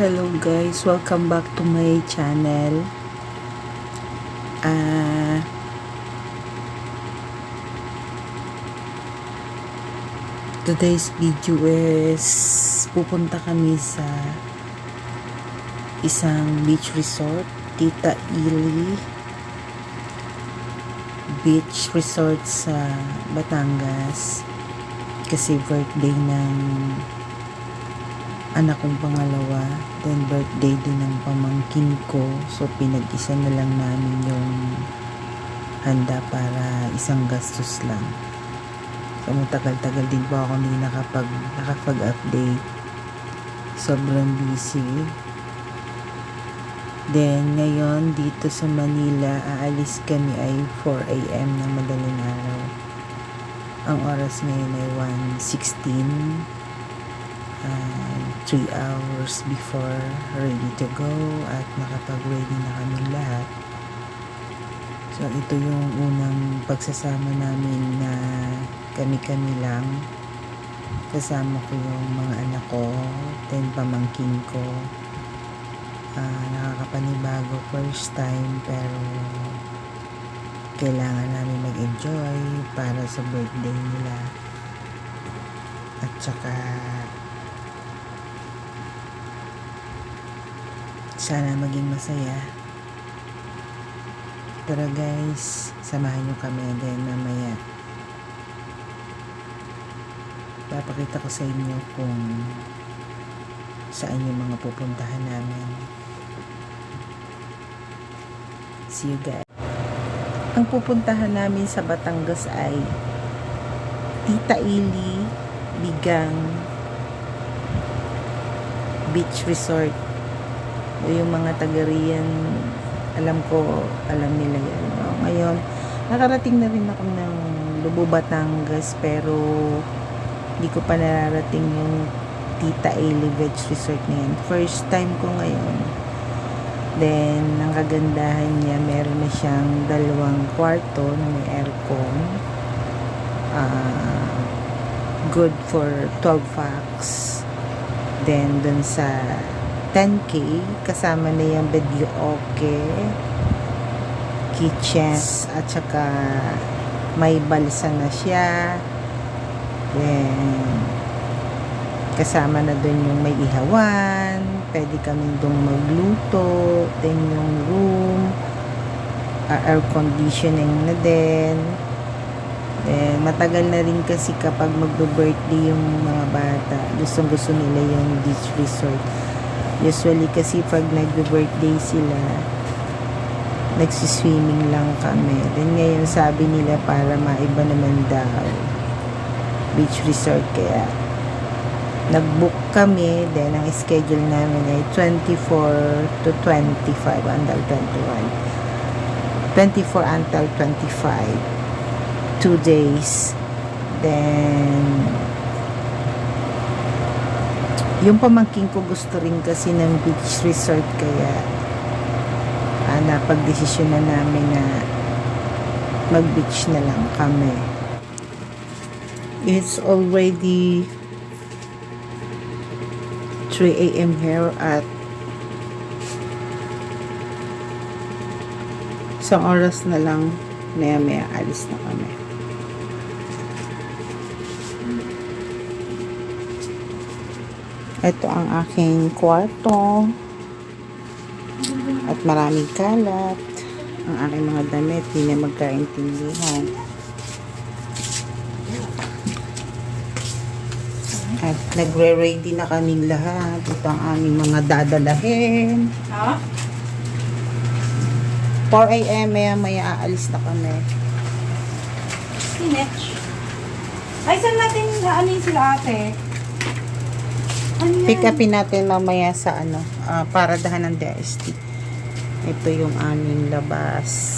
Hello guys, welcome back to my channel. Ah. Today's video is pupunta kami sa isang beach resort, Tita Ili Beach Resort sa Batangas. Kasi birthday ng anak kong pangalawa then birthday din ng pamangkin ko. So pinag-isa na lang namin yung handa para isang gastos lang. So matagal-tagal din po ako hindi nakapag, nakapag-update. Sobrang busy. Then ngayon dito sa Manila aalis kami ay 4am ng madaling araw. Ang oras ngayon ay 1.16 uh, 3 hours before ready to go at nakapag-ready na kami lahat. So, ito yung unang pagsasama namin na kami-kami lang. Kasama ko yung mga anak ko, then pamangkin ko. Uh, nakakapanibago first time pero kailangan namin mag-enjoy para sa birthday nila. At saka sana maging masaya. Pero guys samahan nyo kami then mamaya. Papakita ko sa inyo kung saan yung mga pupuntahan namin. See you guys. Ang pupuntahan namin sa Batangas ay Tita Ili Bigang Beach Resort yung mga taga riyan alam ko alam nila yan no? ngayon nakarating na rin ako ng Lubo Batangas pero hindi ko pa nararating yung Tita Ailey Veg Resort na yan. First time ko ngayon. Then ang kagandahan niya meron na siyang dalawang kwarto na may aircon. Uh, good for 12 packs. Then dun sa 10k kasama na yung video okay. Kitchen at saka may balsa na siya. Then kasama na dun yung may ihawan pwede kami dun magluto then yung room uh, air conditioning na din. Then matagal na rin kasi kapag magbe-birthday yung mga bata gustong gusto nila yung beach resort Usually kasi pag nagbe-birthday sila, nagsiswimming lang kami. Then ngayon sabi nila para maiba naman daw beach resort. Kaya nag-book kami. Then ang schedule namin ay 24 to 25 until 21 24 until 25 2 days. Then yung pamangking ko gusto rin kasi ng beach resort kaya ah, napag-desisyon na namin na mag-beach na lang kami. It's already 3 a.m. here at isang oras na lang maya maya alis na kami. Ito ang aking kwarto. At maraming kalat. Ang aking mga damit, hindi na magkaintindihan. At nagre-ready na kaming lahat. Ito ang aming mga dadalahin. Ha? 4 a.m. maya maya aalis na kami. Sinetch. Ay, saan natin aanin sila ate? Ano? Pick upin natin mamaya sa ano, ah, paradahan ng DST. Ito yung aming labas.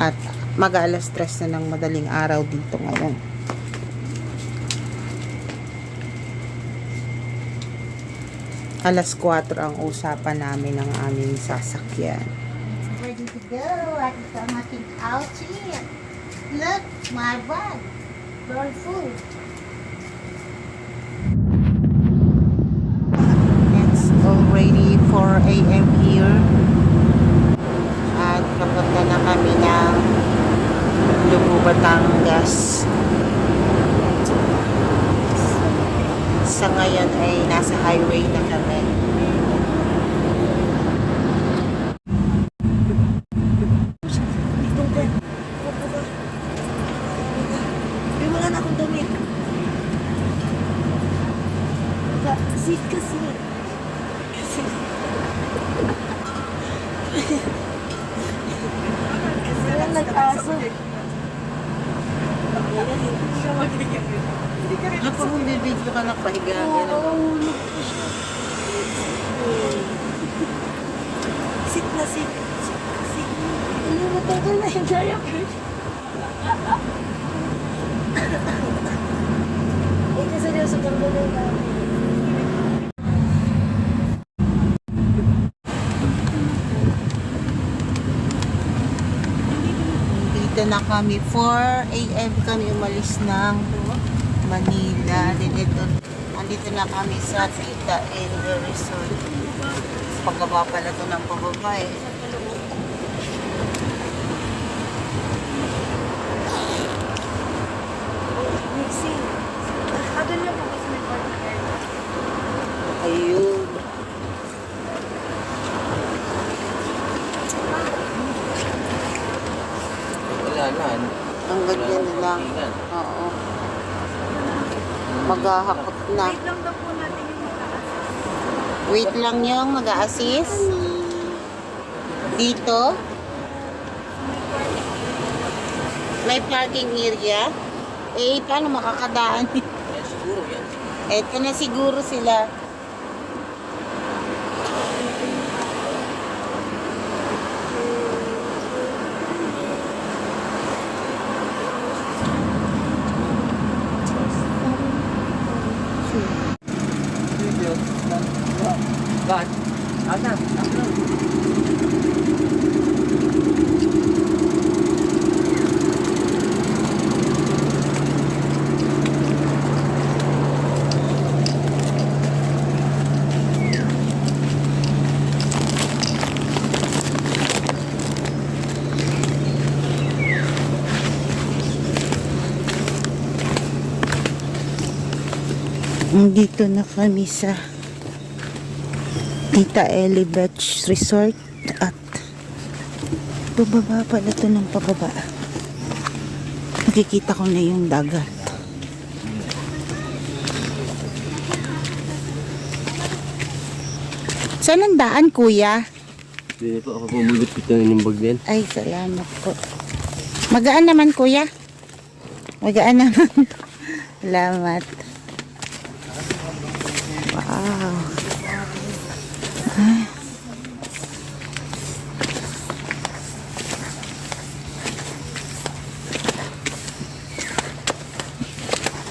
At mag-alas stress na ng madaling araw dito ngayon. Alas 4 ang usapan namin ng aming sasakyan. ready to go at ang ating outing. Look, my bag. Don't fool. It's already 4 a.m. here. At napunta na kami ng Lubu, Batangas. Sa ngayon ay nasa highway na kami. Matagal na diaper. Eh, kasi seryoso kang gano'n na. Dito na kami. 4 a.m. kami umalis ng Manila. Dito, andito na kami sa Tita in the resort. Pagkaba pala ito ng pababa eh. Mixing. Ah, doon lang po kasi may party area. Ayun. Wala na. ano? Ang ganyan na lang. Tingnan. Oo. Maghahakot na. Wait lang daw po natin yung mataas. Wait lang yung mag-a-assist. Dito. May parking area. Eh, paano makakadaan? Yan, siguro yan. Eto na siguro sila. Dito na kami sa Tita Ellie Beach Resort at bababa pala ito ng pababa. Nakikita ko na yung dagat. Saan ang daan, kuya? Hindi po ako pumulot ito ng bag din. Ay, salamat po. Magaan naman, kuya. Magaan naman. salamat. Wow. Ay.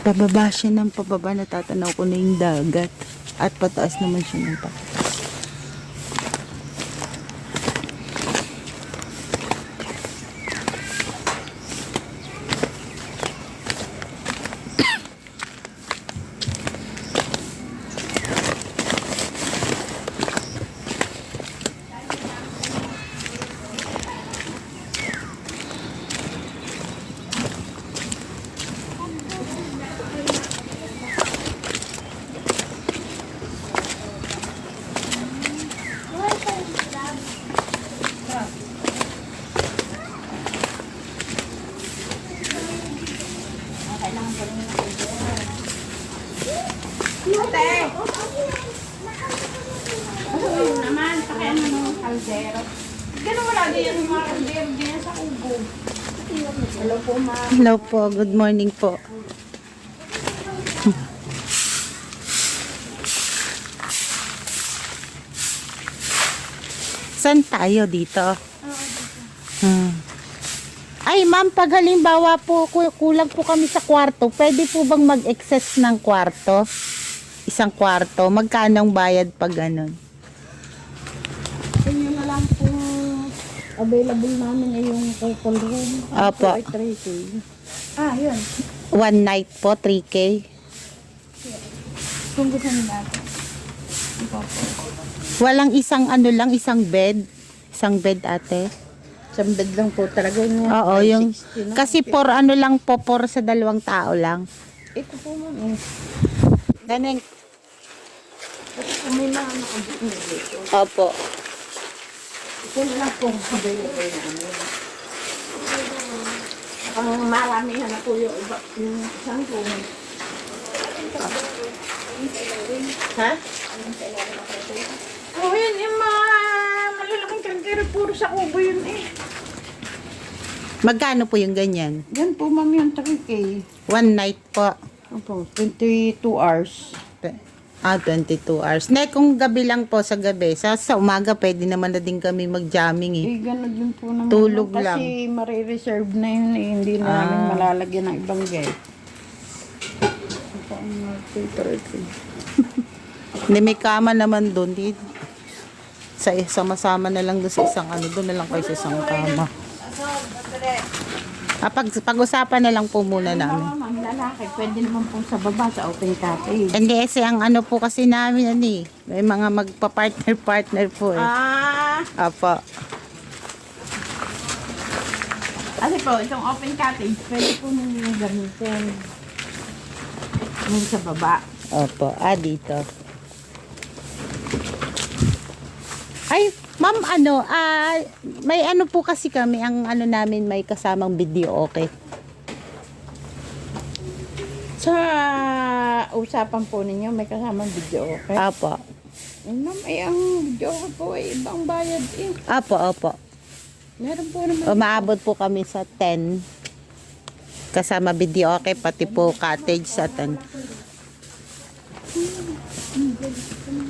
Pababa siya ng pababa, natatanaw ko na yung dagat. At pataas naman siya ng pataas. Ate! Ano yun naman? Pakian mo ng kaldero. Ganun wala din yan yung mga kaldero din yan sa ubo. Hello po, ma'am. Hello po, good morning po. Saan tayo dito? Hmm. Ay, ma'am, pag halimbawa po ku- kulang po kami sa kwarto, pwede po bang mag-excess ng kwarto? Isang kwarto, magkano ang bayad pag ganun? Inyo na lang po available namin ay yung couple room. Ay, 3K. Ah, yun. One night po, 3K. Kung gusto. Ito po. Walang isang ano lang, isang bed. Isang bed ate. Isang bed lang po talaga yung Oo, yung 560, no? kasi por ano lang po, por sa dalawang tao lang. Ito po ma'am. eh. May mga nakabit na dito. Opo. Ito na lang po available namin. Ang maramihan na po yung iba, yung isang room. Ha? Oo, yun yung mga malalaking kargero, puro sa kubo yun eh. Magkano po yung ganyan? Yan po ma'am yung 3K. One night po. Opo, 22 hours. Ah, 22 hours. Ne, kung gabi lang po sa gabi, sa, sa umaga pwede naman na din kami mag-jamming eh. Eh, ganun din po naman. Tulog Kasi lang. marireserve na yun eh. Hindi na namin Ah. malalagyan ng ibang ito. Hindi, may kama naman doon. Di, sa sama-sama na lang doon sa isang ano, doon na lang kayo sa isang kama. Ah, pag, pag-usapan na lang po muna namin. Lalaki, pwede naman po sa baba sa open cottage. Hindi, kasi ang ano po kasi namin, ano eh, may mga magpa-partner-partner po eh. Ah, Apo. kasi po, itong open cottage, pwede po ninyo gamitin. Yung sa baba. Opo. Ah, dito. Ay, ma'am, ano, ah, may ano po kasi kami, ang ano namin, may kasamang video, okay? Sa usapan po ninyo, may kasamang video, okay? Apo. Eh, ma'am, ay ang video ko po ay ibang bayad eh. Apo, opo. Meron po naman. Umaabot po kami sa 10. Kasama video, okay? Pati po cottage sa 10. Na!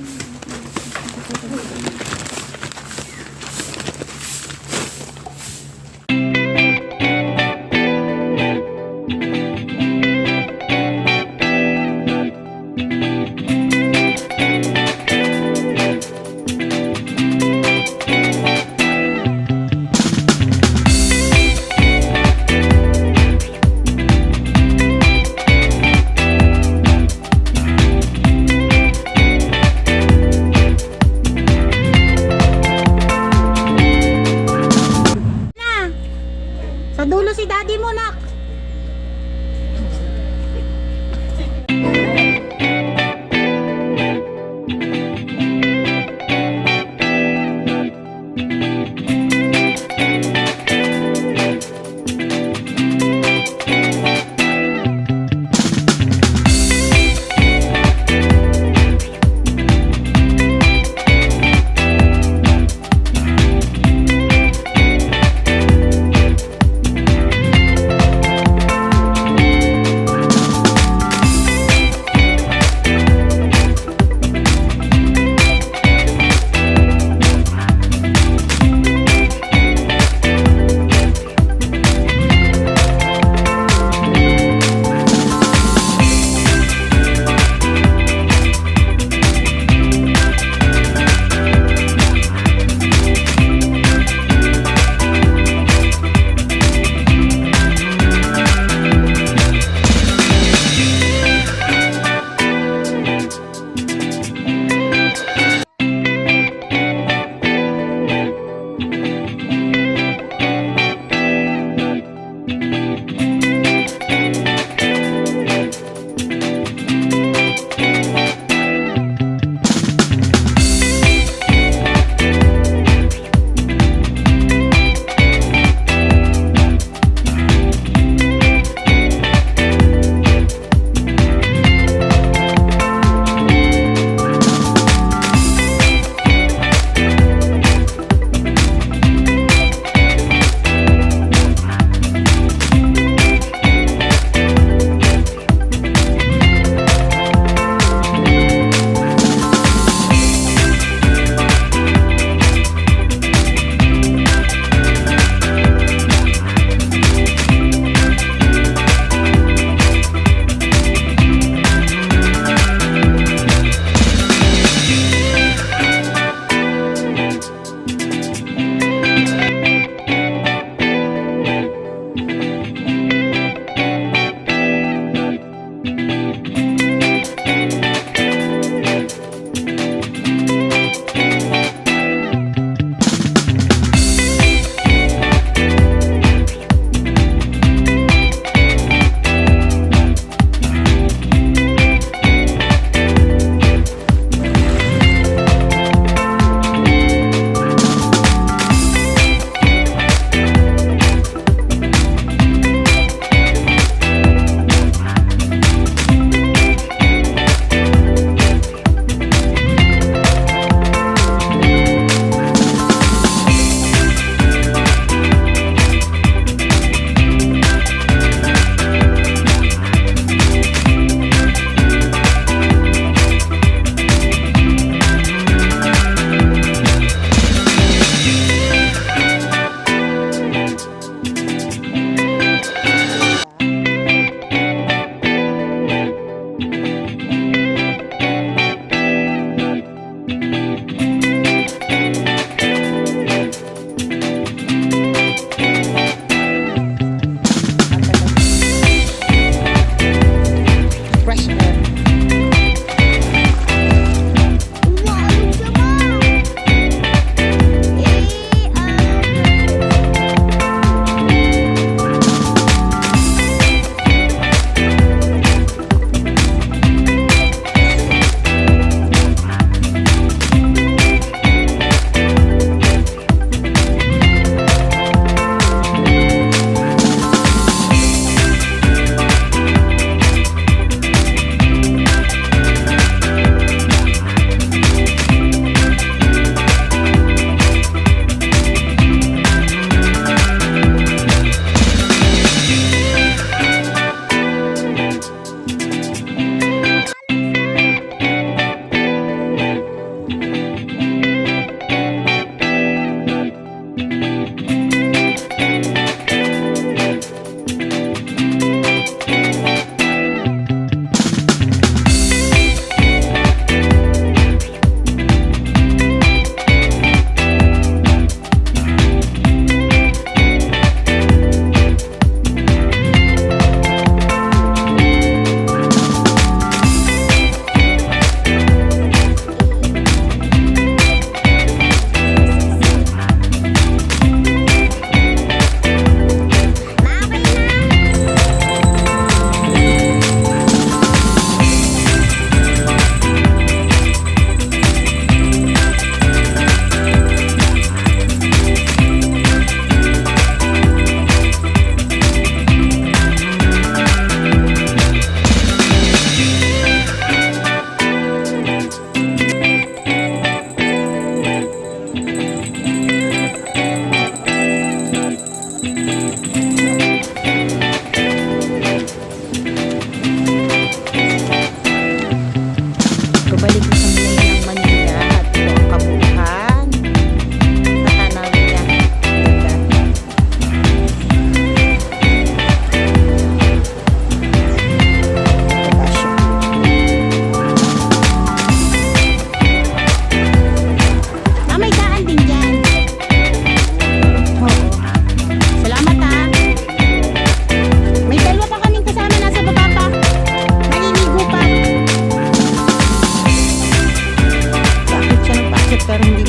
estar